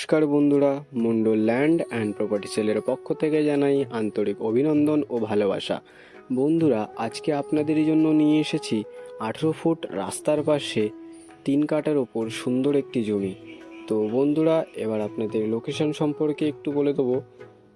নমস্কার বন্ধুরা Mondal land and property সেলের পক্ষ থেকে জানাই আন্তরিক অভিনন্দন ও ভালোবাসা। বন্ধুরা, আজকে আপনাদের জন্য নিয়ে এসেছি আঠেরো ফুট রাস্তার পাশে তিন কাটার ওপর সুন্দর একটি জমি। তো বন্ধুরা, এবার আপনাদের লোকেশন সম্পর্কে একটু বলে দেবো।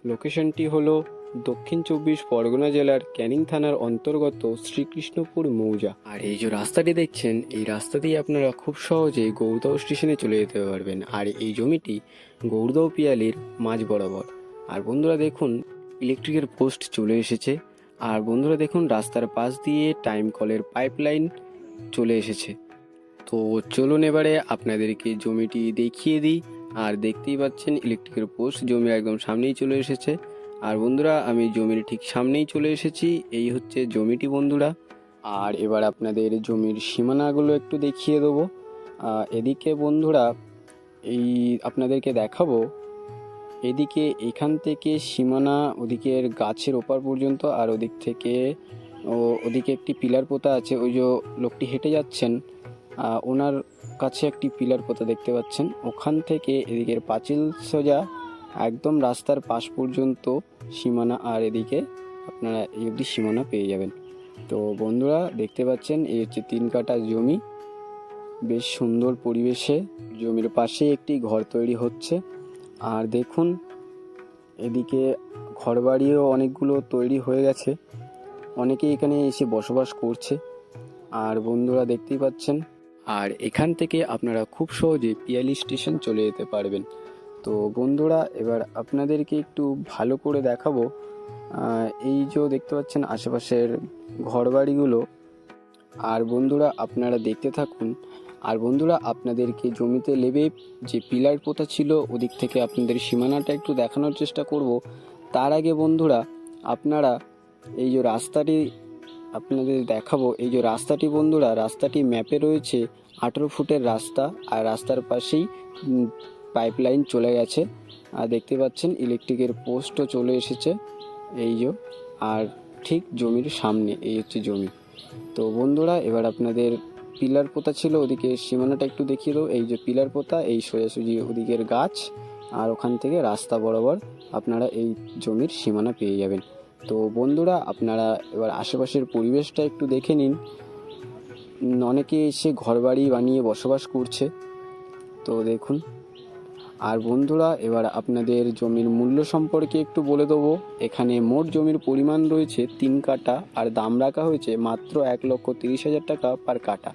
লোকেশনটি হলো দক্ষিণ চব্বিশ পরগনা জেলার ক্যানিং থানার অন্তর্গত শ্রীকৃষ্ণপুর মৌজা। আর এই যে রাস্তাটি দেখছেন, এই রাস্তা দিয়ে আপনারা খুব সহজেই গৌরদাও স্টেশনে চলে যেতে পারবেন। আর এই জমিটি গৌরদাও পিয়ালির মাঝ বরাবর। আর বন্ধুরা দেখুন, ইলেকট্রিকের পোস্ট চলে এসেছে। আর বন্ধুরা দেখুন, রাস্তার পাশ দিয়ে টাইম কলের পাইপলাইন চলে এসেছে। তো চলুন এবারে আপনাদেরকে জমিটি দেখিয়ে দিই। আর দেখতেই পাচ্ছেন, ইলেকট্রিকের পোস্ট জমি একদম সামনেই চলে এসেছে। আর বন্ধুরা, আমি জমির ঠিক সামনেই চলে এসেছি। এই হচ্ছে জমিটি বন্ধুরা। আর এবার আপনাদের জমির সীমানাগুলো একটু দেখিয়ে দেবো। এদিকে বন্ধুরা, এই আপনাদেরকে দেখাবো। এদিকে এখান থেকে সীমানা ওদিকের গাছের ওপার পর্যন্ত, আর ওদিক থেকে ও, ওদিকে একটি পিলার পোতা আছে। ওই যে লোকটি হেঁটে যাচ্ছেন ওনার কাছে একটি পিলার পোতা দেখতে পাচ্ছেন। ওখান থেকে এদিকের পাঁচিল সোজা একদম রাস্তার পাশ পর্যন্ত সীমানা আর এদিকে আপনারা এই অবধি সীমানা পেয়ে যাবেন। তো বন্ধুরা, দেখতে পাচ্ছেন, এই হচ্ছে তিন কাটা জমি। বেশ সুন্দর পরিবেশে জমির পাশে একটি ঘর তৈরি হচ্ছে। আর দেখুন, এদিকে ঘরবাড়িও অনেকগুলো তৈরি হয়ে গেছে। অনেকেই এখানে এসে বসবাস করছে। আর বন্ধুরা, দেখতেই পাচ্ছেন, আর এখান থেকে আপনারা খুব সহজে পিয়ালি স্টেশন চলে যেতে পারবেন। তো বন্ধুরা, এবার আপনাদেরকে একটু ভালো করে দেখাবো। এই যে দেখতে পাচ্ছেন আশেপাশের ঘরবাড়িগুলো। আর বন্ধুরা, আপনারা দেখতে থাকুন। আর বন্ধুরা, আপনাদেরকে জমিতে লেবে যে পিলার পোতা ছিল, ওদিক থেকে আপনাদের সীমানাটা একটু দেখানোর চেষ্টা করব। তার আগে বন্ধুরা, আপনারা এই যে রাস্তাটি আপনাদের দেখাবো। এই যে রাস্তাটি বন্ধুরা, রাস্তাটি ম্যাপে রয়েছে আঠেরো ফুটের রাস্তা। আর রাস্তার পাশেই পাইপলাইন চলে গেছে। আর দেখতে পাচ্ছেন ইলেকট্রিকের পোস্টও চলে এসেছে। এই যে, আর ঠিক জমির সামনে, এই হচ্ছে জমি। তো বন্ধুরা, এবার আপনাদের পিলার পোতা ছিল, ওদিকে সীমানাটা একটু দেখিয়ে দেবো। এই যে পিলার পোতা, এই সোজাসুজি ওদিকের গাছ, আর ওখান থেকে রাস্তা বরাবর আপনারা এই জমির সীমানা পেয়ে যাবেন। তো বন্ধুরা, আপনারা এবার আশেপাশের পরিবেশটা একটু দেখে নিন। অনেকে এসে ঘরবাড়ি বানিয়ে বসবাস করছে। তো দেখুন আর বন্ধুরা, এবার আপনাদের জমির মূল্য সম্পর্কে একটু বলে দেবো। এখানে মোট জমির পরিমাণ রয়েছে তিন কাটা আর দাম রাখা হয়েছে মাত্র এক লক্ষ তিরিশ হাজার টাকা পার কাটা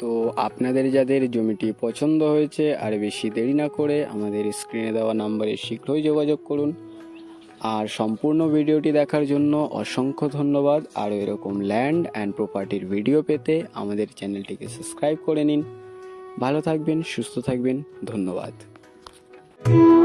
তো আপনাদের যাদের জমিটি পছন্দ হয়েছে আর বেশি দেরি না করে আমাদের স্ক্রিনে দেওয়া নাম্বারে শীঘ্রই যোগাযোগ করুন। আর সম্পূর্ণ ভিডিওটি দেখার জন্য অসংখ্য ধন্যবাদ। আর এরকম ল্যান্ড অ্যান্ড প্রপার্টির ভিডিও পেতে আমাদের চ্যানেলটিকে সাবস্ক্রাইব করে নিন। ভালো থাকবেন, সুস্থ থাকবেন, ধন্যবাদ। Thank you.